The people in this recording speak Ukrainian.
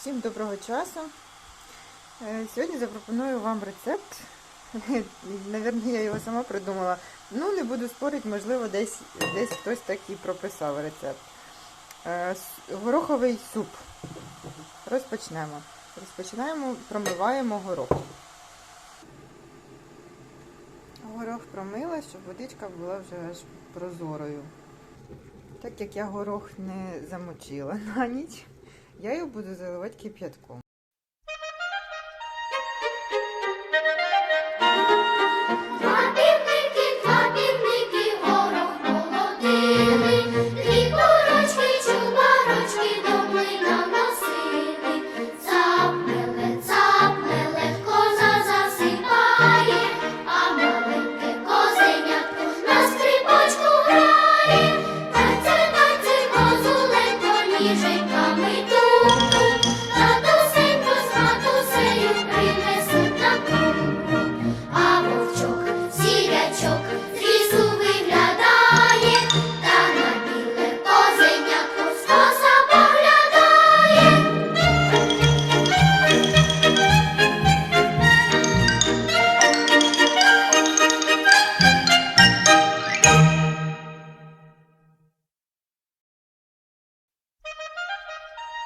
Всім доброго часу. Е, Сьогодні запропоную вам рецепт. Навірно, я його сама придумала. Ну, не буду спорити, можливо, десь, десь хтось так і прописав рецепт. Е, Гороховий суп. Розпочнемо. Розпочинаємо, промиваємо горох. Горох промила, щоб водичка була вже аж прозорою. Так як я горох не замочила на ніч, я його буду заливати кип'ятком.